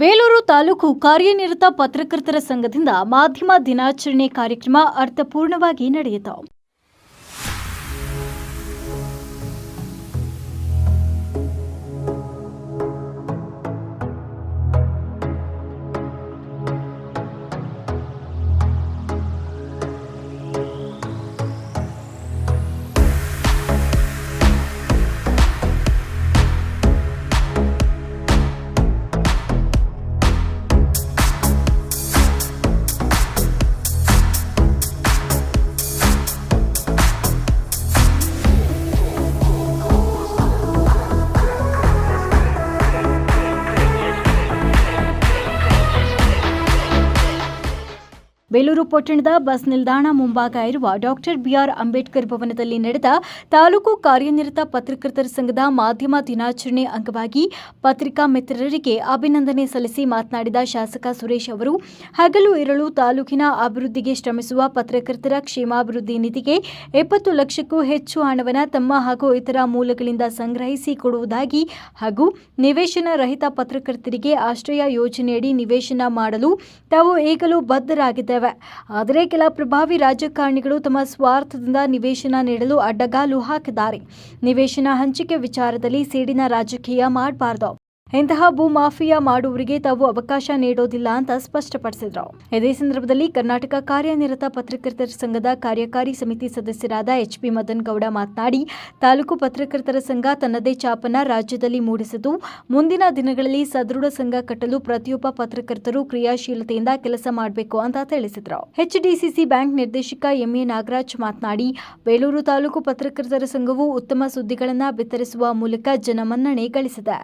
ಬೇಲೂರು ತಾಲೂಕು ಕಾರ್ಯನಿರತ ಪತ್ರಕರ್ತರ ಸಂಘದಿಂದ ಮಾಧ್ಯಮ ದಿನಾಚರಣೆ ಕಾರ್ಯಕ್ರಮ ಅರ್ಥಪೂರ್ಣವಾಗಿ ನಡೆಯಿತು. ಬೇಲೂರು ಪಟ್ಟಣದ ಬಸ್ ನಿಲ್ದಾಣ ಮುಂಭಾಗ ಇರುವ ಡಾಕ್ಟರ್ ಬಿಆರ್ ಅಂಬೇಡ್ಕರ್ ಭವನದಲ್ಲಿ ನಡೆದ ತಾಲೂಕು ಕಾರ್ಯನಿರತ ಪತ್ರಕರ್ತರ ಸಂಘದ ಮಾಧ್ಯಮ ದಿನಾಚರಣೆ ಅಂಗವಾಗಿ ಪತ್ರಿಕಾ ಮಿತ್ರರಿಗೆ ಅಭಿನಂದನೆ ಸಲ್ಲಿಸಿ ಮಾತನಾಡಿದ ಶಾಸಕ ಸುರೇಶ್ ಅವರು, ಹಗಲು ಇರಲು ತಾಲೂಕಿನ ಅಭಿವೃದ್ಧಿಗೆ ಶ್ರಮಿಸುವ ಪತ್ರಕರ್ತರ ಕ್ಷೇಮಾಭಿವೃದ್ಧಿ ನಿಧಿಗೆ ಎಪ್ಪತ್ತು ಲಕ್ಷಕ್ಕೂ ಹೆಚ್ಚು ಹಣವನ್ನು ತಮ್ಮ ಹಾಗೂ ಇತರ ಮೂಲಗಳಿಂದ ಸಂಗ್ರಹಿಸಿ ಕೊಡುವುದಾಗಿ ಹಾಗೂ ನಿವೇಶನ ರಹಿತ ಪತ್ರಕರ್ತರಿಗೆ ಆಶ್ರಯ ಯೋಜನೆಯಡಿ ನಿವೇಶನ ಮಾಡಲು ತಾವು ಈಗಲೂ ಬದ್ಧರಾಗಿದ್ದೇವೆ. ಆದರೆ ಕೆಲ ಪ್ರಭಾವಿ ರಾಜಕಾರಣಿಗಳು ತಮ್ಮ ಸ್ವಾರ್ಥದಿಂದ ನಿವೇಶನ ನೀಡಲು ಅಡ್ಡಗಾಲು ಹಾಕಿದ್ದಾರೆ. ನಿವೇಶನ ಹಂಚಿಕೆ ವಿಚಾರದಲ್ಲಿ ಸೇಡಿನ ರಾಜಕೀಯ ಮಾಡಬಾರದು. ಇಂತಹ ಭೂ ಮಾಫಿಯಾ ಮಾಡುವವರಿಗೆ ತಾವು ಅವಕಾಶ ನೀಡೋದಿಲ್ಲ ಅಂತ ಸ್ಪಷ್ಟಪಡಿಸಿದ್ರು. ಇದೇ ಸಂದರ್ಭದಲ್ಲಿ ಕರ್ನಾಟಕ ಕಾರ್ಯನಿರತ ಪತ್ರಕರ್ತರ ಸಂಘದ ಕಾರ್ಯಕಾರಿ ಸಮಿತಿ ಸದಸ್ಯರಾದ ಎಚ್ ಪಿ ಮದನ್ ಗೌಡ ಮಾತನಾಡಿ, ತಾಲೂಕು ಪತ್ರಕರ್ತರ ಸಂಘ ತನ್ನದೇ ಚಾಪನ ರಾಜ್ಯದಲ್ಲಿ ಮೂಡಿಸಿದ್ದು, ಮುಂದಿನ ದಿನಗಳಲ್ಲಿ ಸದೃಢ ಸಂಘ ಕಟ್ಟಲು ಪ್ರತಿಯೊಬ್ಬ ಪತ್ರಕರ್ತರು ಕ್ರಿಯಾಶೀಲತೆಯಿಂದ ಕೆಲಸ ಮಾಡಬೇಕು ಅಂತ ತಿಳಿಸಿದರು. ಎಚ್ಡಿಸಿಸಿ ಬ್ಯಾಂಕ್ ನಿರ್ದೇಶಕ ಎಂಎ ನಾಗರಾಜ್ ಮಾತನಾಡಿ, ಬೇಲೂರು ತಾಲೂಕು ಪತ್ರಕರ್ತರ ಸಂಘವು ಉತ್ತಮ ಸುದ್ದಿಗಳನ್ನು ಬಿತ್ತರಿಸುವ ಮೂಲಕ ಜನಮನ್ನಣೆ ಗಳಿಸಿದೆ.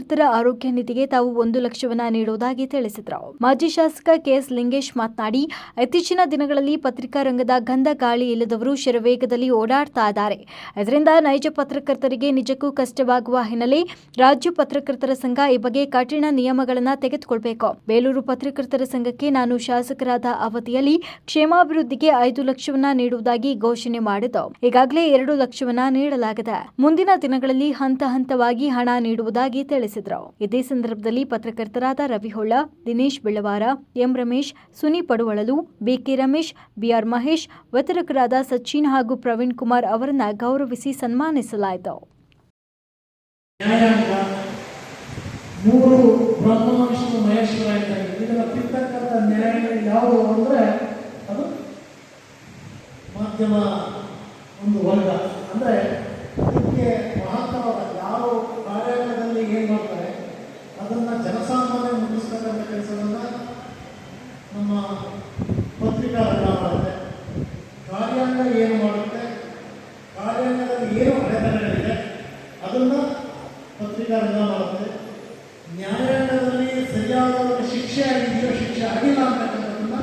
ಪತ್ರಕರ್ತರ ಆರೋಗ್ಯ ನಿಧಿಗೆ ತಾವು ಒಂದು ಲಕ್ಷವನ್ನ ನೀಡುವುದಾಗಿ ತಿಳಿಸಿದರು ಮಾಜಿ ಶಾಸಕ ಕೆಎಸ್ ಲಿಂಗೇಶ್ ಮಾತನಾಡಿ, ಇತ್ತೀಚಿನ ದಿನಗಳಲ್ಲಿ ಪತ್ರಿಕಾ ರಂಗದ ಗಂಧ ಗಾಳಿ ಇಲ್ಲದವರು ಶರವೇಗದಲ್ಲಿ ಓಡಾಡ್ತಾ ಇದ್ದಾರೆ. ಇದರಿಂದ ನೈಜ ಪತ್ರಕರ್ತರಿಗೆ ನಿಜಕ್ಕೂ ಕಷ್ಟವಾಗುವ ಹಿನ್ನೆಲೆ ರಾಜ್ಯ ಪತ್ರಕರ್ತರ ಸಂಘ ಈ ಬಗ್ಗೆ ಕಠಿಣ ನಿಯಮಗಳನ್ನು ತೆಗೆದುಕೊಳ್ಬೇಕು. ಬೇಲೂರು ಪತ್ರಕರ್ತರ ಸಂಘಕ್ಕೆ ನಾನು ಶಾಸಕರಾದ ಅವಧಿಯಲ್ಲಿ ಕ್ಷೇಮಾಭಿವೃದ್ಧಿಗೆ ಐದು ಲಕ್ಷವನ್ನ ನೀಡುವುದಾಗಿ ಘೋಷಣೆ ಮಾಡಿದ್ದು. ಈಗಾಗಲೇ ಎರಡು ಲಕ್ಷವನ್ನ ನೀಡಲಾಗಿದೆ. ಮುಂದಿನ ದಿನಗಳಲ್ಲಿ ಹಂತ ಹಂತವಾಗಿ ಹಣ ನೀಡುವುದಾಗಿ ತಿಳಿಸಿದರು. ಇದೇ ಸಂದರ್ಭದಲ್ಲಿ ಪತ್ರಕರ್ತರಾದ Ravi Holla, Dinesh Bellavara M Ramesh, Suni Paduvalalu, B K Ramesh, B R Mahesh, ವಿತರಕರಾದ Sachin ಹಾಗೂ ಪ್ರವೀಣ್ ಕುಮಾರ್ ಅವರನ್ನ ಗೌರವಿಸಿ ಸನ್ಮಾನಿಸಲಾಯಿತು. ಒಂದು ಮೂರು ಬ್ರಹ್ಮ ವಿಷ್ಣು ಮಹೇಶ್ವರ ಇದ್ದಾಗ ಇದರ ತಿರ್ತಕ್ಕಂಥ ನ್ಯಾಯಗಳು ಯಾವುವು ಅಂದರೆ ಅದು ಮಾಧ್ಯಮ ಒಂದು ವರ್ಗ ಅಂದರೆ ಅದಕ್ಕೆ ಮಹತ್ವವಾದ ಯಾವ ಕಾರ್ಯಾಂಗದಲ್ಲಿ ಏನು ಮಾಡ್ತಾರೆ ಅದನ್ನು ಜನಸಾಮಾನ್ಯ ಮುಗಿಸ್ತಕ್ಕಂಥ ಕೆಲಸವನ್ನು ನಮ್ಮ ಪತ್ರಿಕಾ ರಂಗ ಮಾಡುತ್ತೆ ಕಾರ್ಯಾಂಗ ಏನು ಮಾಡುತ್ತೆ ಕಾರ್ಯಾಂಗದಲ್ಲಿ ಏನು ಅಡೆತಡೆಗಳಿದೆ ಅದನ್ನು ರಂಗ ನ್ಯಾಯಾಂಗದಲ್ಲಿ ಸರಿಯಾದ ಒಂದು ಶಿಕ್ಷೆ ಆಗಿದೆಯೋ ಶಿಕ್ಷೆ ಆಗಿಲ್ಲ ಅಂತಕ್ಕಂಥದ್ದನ್ನ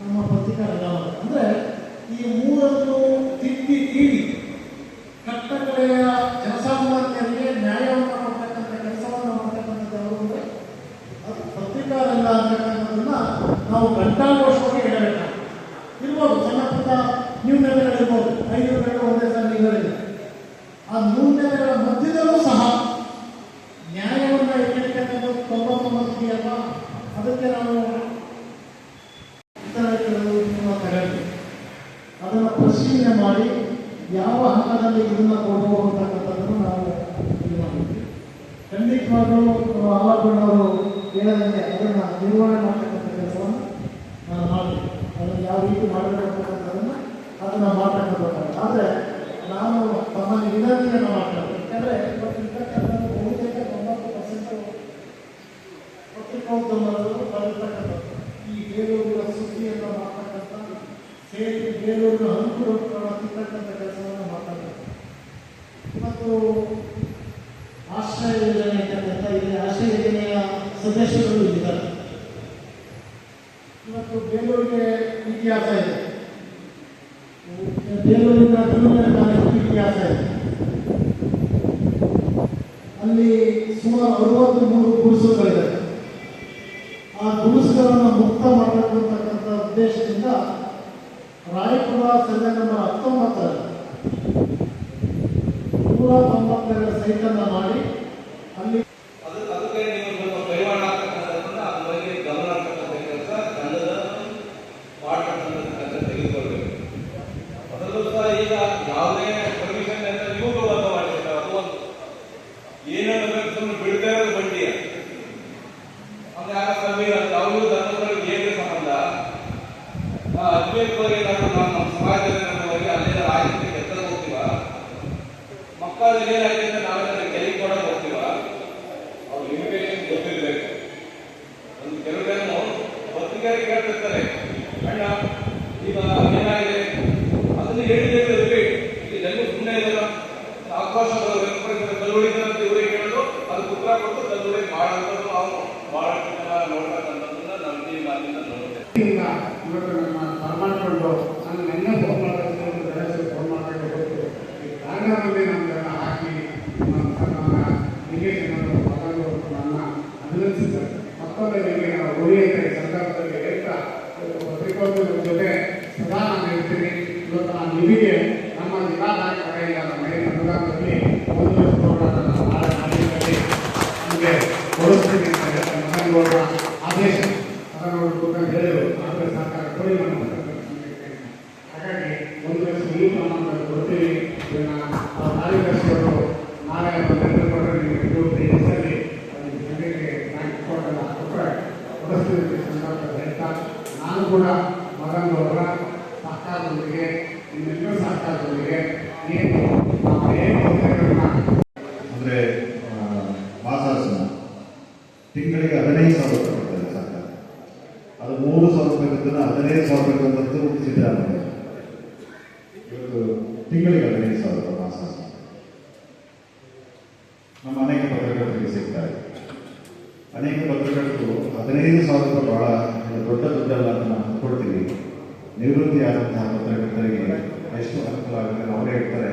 ನಮ್ಮ ಪತ್ರಿಕಾ ರಂಗ ಮಾಡುತ್ತೆ ಅಂದರೆ ಈ ಮೂರನ್ನು ತಿದ್ದಿ ತೀಡಿ ಕಟ್ಟಕಡೆಯ ಜನಸಾಮಾನ್ಯರಿಗೆ ನ್ಯಾಯವನ್ನು ಮಾಡ್ತಕ್ಕಂಥ ಕೆಲಸವನ್ನು ಮಾಡ್ತಕ್ಕಂಥದ್ದು ಅಂದರೆ ಅದು ಪತ್ರಿಕಾ ರಂಗ ಅಂತಕ್ಕಂಥದ್ದನ್ನ ನಾವು ಘಂಟಾಘೋಷವಾಗಿ ಹೇಳಬೇಕು ಇರ್ಬೋದು ಸಣ್ಣ ಪುಟ್ಟ ನ್ಯೂನತೆಗಳಿರ್ಬೋದು ಐದು ಬೇಡ ಒಂದೇ ಸಲ ನಿಲ್ಲಲಿಲ್ಲ ಆ ನ್ಯೂನತೆಗಳ ಮಧ್ಯದಲ್ಲೂ ಸಹ ನ್ಯಾಯವನ್ನು ಇಟ್ಟಿರ್ತಕ್ಕಂಥದ್ದು ತೊಂಬತ್ತೊಂಬತ್ತು ಅಲ್ಲ ಅದಕ್ಕೆ ನಾವು ಇತರಗಳು ನಿಮ್ಮ ತರಬೇಕು ಅದನ್ನು ಪರಿಶೀಲನೆ ಮಾಡಿ ಯಾವ ಹಂತದಲ್ಲಿ ಇದನ್ನು ಕೊಡಬಹುದು ಅಂತಕ್ಕಂಥದ್ದನ್ನು ನಾವು ಇದು ಮಾಡ್ತೀವಿ ಖಂಡಿತವಾಗಲೂ ಆಲಪ್ಪಣ್ಣವರು ಹೇಳದಂತೆ ಅದನ್ನು ನಿರ್ವಹಣೆ ಮಾಡ್ತಕ್ಕಂಥ ಕೆಲಸವನ್ನು ನಾನು ಮಾಡ್ತೀನಿ ಅದನ್ನು ಯಾವ ರೀತಿ ಮಾಡಬೇಕು ಅಂತಕ್ಕಂಥದ್ದನ್ನು ಅದನ್ನು ಮಾಡ್ತಕ್ಕಂಥದ್ದು ಆದರೆ ನಾನು ತಮ್ಮನ್ನು ವಿನಂತಿಯನ್ನು ಮಾಡ್ತೇನೆ. ಯಾಕಂದರೆ ಇವತ್ತು ಇರ್ತಕ್ಕಂಥ ಬಹುತೇಕ ತೊಂಬತ್ತು ಪರ್ಸೆಂಟು ಪತ್ರಿಕೋದ್ಯಮಗಳು ಬರೆದಿರ್ತಕ್ಕಂಥದ್ದು. ಈ ಬೇಲೂರಿನ ಸುದ್ದಿಯನ್ನು ಮಾಡ್ತಕ್ಕಂಥ ಸೇರಿ ಬೇಲೂರಿನ ಅನುಕೂಲಕ್ಕಿರ್ತಕ್ಕಂಥ ಕೆಲಸವನ್ನು ಮಾಡ್ತಕ್ಕಂಥ ಮತ್ತು ಆಶ್ರಯ ಇರ್ತಕ್ಕಂಥ ಯೋಜನೆಯ ಸದಸ್ಯರು ಇದ್ದಾರೆ ಇವತ್ತು ಬೇಲೂರಿಗೆ ಇತಿಹಾಸ ಇದೆ. ಬೆಂಗಳೂರಿನ ತಿರುಮಲ ಕಾಲೇಜು ಇತಿಹಾಸ ಇದೆ. ಅಲ್ಲಿ ಸುಮಾರು ಅರವತ್ತು ಮೂರು ಗುಡಿಸಲುಗಳಿವೆ. ಆ ಗುಡಿಸಲನ್ನು ಮುಕ್ತ ಮಾಡಬೇಕಂತಕ್ಕಂಥ ಉದ್ದೇಶದಿಂದ ರಾಯಪುರ ಸರ್ವೆ ನಂಬರ್ ಹತ್ತೊಂಬತ್ತರ ನೂರ ತೊಂಬತ್ತೆರಡು ಸೈಟನ್ನು ಮಾಡಿ ಏನನ್ನ ಬೆಳಿತಾ ಈಗ ಇವತ್ತು ನಮ್ಮ ಬರ್ಮಾಡ್ಕೊಂಡು ನನ್ನ ನೆನ್ನೆ ಫೋನ್ ಮಾಡೋದು ಬೆಳೆಸಿ ಫೋನ್ ಈ ಕಾರ್ಯಕ್ರಮದಲ್ಲಿ ನಮ್ಮನ್ನೆಲ್ಲ ಹಾಕಿ ಮಗನು ನನ್ನ ಅಭಿನಂದಿಸಿದ್ದಾರೆ ನಿಮಗೆ ಈ ಸಂದರ್ಭದಲ್ಲಿ ಹೇಳ್ತಾ ಪತ್ರಿಕೋದ್ಯಮದ ಜೊತೆ ಸದಾ ನಾನು ಇರ್ತೀನಿ ಇವತ್ತು ನಾನು ನಿಮಗೆ ನಮ್ಮ ಜಿಲ್ಲಾ ನಾಯಕರ ನಮ್ಮ ಮನೆ ಅನುದಾನದಲ್ಲಿ ಒಂದು ಲಕ್ಷ ರೂಪಾಯಿಗಳನ್ನು ನಾನು ನಾಳೆ ನಾಡಿನಲ್ಲಿ ನಿಮಗೆ ಕೊಡಿಸ್ತೀನಿ ಅಂತ ಹೇಳ್ತಾ ಮಗನಿಗೋಡ ಆದೇಶ ಅದನ್ನು ನೋಡ್ಬೇಕು ಹೇಳಿದ್ರು ಆದರೆ ಸರ್ಕಾರ ಕೊಡಿ ನಮ್ಮ ಪತ್ರಕರ್ತರಿಗೆ. ಹಾಗಾಗಿ ಒಂದು ಲಕ್ಷ ಈ ಪ್ರಮಾಣದಲ್ಲಿ ಕೊಡ್ತೀವಿ ಇದನ್ನ ಆ ಕಾರ್ಯದರ್ಶಿಗಳು ನಾಳೆ ಬಂದು ಕೊಟ್ಟರೆ ನಿಮಗೆ ಪೂರ್ತಿ ಹೆಸರಲ್ಲಿ ಅದು ಜನರಿಗೆ ಬ್ಯಾಂಕ್ ಕೊಟ್ಟಲ್ಲ ಕೊಟ್ಟರೆ ಕೊಡಿಸ್ತೀವಿ ಅಂತ ಈ ಸಂದರ್ಭದಲ್ಲಿ ಹೇಳ್ತಾ ನಾನು ಕೂಡ ಮಗನವರ ಸಹಕಾರದೊಂದಿಗೆ ನಿಮ್ಮೆಲ್ಲರ ಸಹಕಾರದೊಂದಿಗೆ ಏನು ಅಂದರೆ ಮಾಸಾಸನ ತಿಂಗಳಿಗೆ ಹದಿನೈದು ಸಾವಿರ ರೂಪಾಯಿ ಕೊಡ್ತಾರೆ ಸರ್ಕಾರ. ಅದು ಮೂರು ಸಾವಿರ ರೂಪಾಯಿ ಹದಿನೈದು ಸಾವಿರ ರೂಪಾಯಿ ಇವತ್ತು ತಿಂಗಳಿಗೆ ಹದಿನೈದು ಸಾವಿರ ರೂಪಾಯಿ ಮಾಸಾಸನ ನಮ್ಮ ಅನೇಕ ಪತ್ರಕರ್ತರಿಗೆ ಸಿಗ್ತಾರೆ ಅನೇಕ ಪತ್ರಕರ್ತರು ಹದಿನೈದು ಸಾವಿರ ಬಹಳ ದೊಡ್ಡ ದುಡ್ಡಲ್ಲ ಅಂತ ನಾವು ಕೊಡ್ತೀವಿ ನಿವೃತ್ತಿ ಆದಂತಹ ಪತ್ರಕರ್ತರಿಗೆ ಎಷ್ಟು ಅನುಕೂಲ ಆಗುತ್ತೆ ಅವರೇ ಹೇಳ್ತಾರೆ.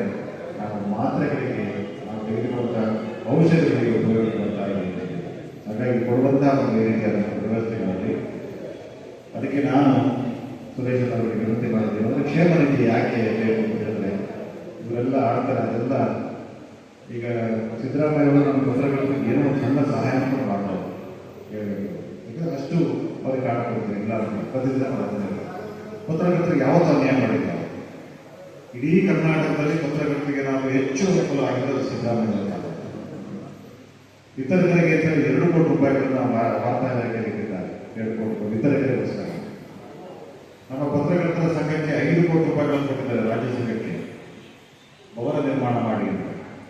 ನಾವು ಮಾತ್ರೆಗಳಿಗೆ, ನಾವು ತೆಗೆದುಕೊಂಡ ಔಷಧಿಗಳಿಗೆ ಉಪಯೋಗ ಮಾಡ್ತಾ ಇದ್ದೀವಿ ಹಾಗಾಗಿ ಕೊಡುವಂತಹ ಒಂದು ಈ ರೀತಿಯಾದ ವ್ಯವಸ್ಥೆಗಳಲ್ಲಿ. ಅದಕ್ಕೆ ನಾನು ಸುರೇಶ್ ಅವರಿಗೆ ವಿನಂತಿ ಮಾಡಿದ್ದೀನಿ ಒಂದು ಕ್ಷೇಮ ನಿಧಿ ಯಾಕೆ ಅಂತ ಹೇಳಿದ್ರೆ, ಇವರೆಲ್ಲ ಆಡ್ತಾರೆ, ಅದೆಲ್ಲ ಈಗ ಸಿದ್ದರಾಮಯ್ಯ ಅವರು ನಮ್ಮ ಪತ್ರಕರ್ತರಿಗೆ ಏನೋ ಒಂದು ಸಣ್ಣ ಸಹಾಯ ಮಾಡ್ತಾರೆ ಅಷ್ಟು ಅವ್ರಿಗೆ ಕಾಣ್ಕೊಡ್ತೀನಿ ಇಲ್ಲ ಪ್ರತಿದಿನ ಮಾಡ್ತಾರೆ. ಪತ್ರಕರ್ತರಿಗೆ ಯಾವತ್ತೂ ಅನ್ಯಾಯ ಮಾಡಿಲ್ಲ. ಇಡೀ ಕರ್ನಾಟಕದಲ್ಲಿ ಪತ್ರಕರ್ತರಿಗೆ ನಾವು ಹೆಚ್ಚು ಅನುಕೂಲ ಆಗಿರೋದು ಸಿದ್ದರಾಮಯ್ಯ. ವಿತರಕರಿಗೆ ಎರಡು ಕೋಟಿ ರೂಪಾಯಿಗಳನ್ನು ವಾರ್ತಾ ಇಲಾಖೆಗೆ ಇಟ್ಟಿದ್ದಾರೆ. ಎರಡು ಕೋಟಿ ರೂಪಾಯಿ ನಮ್ಮ ಪತ್ರಕರ್ತರ ಸಂಘಕ್ಕೆ ಐದು ಕೋಟಿ ರೂಪಾಯಿಗಳನ್ನು ಕೊಟ್ಟಿದ್ದಾರೆ ರಾಜ್ಯ ಸಂಘಕ್ಕೆ.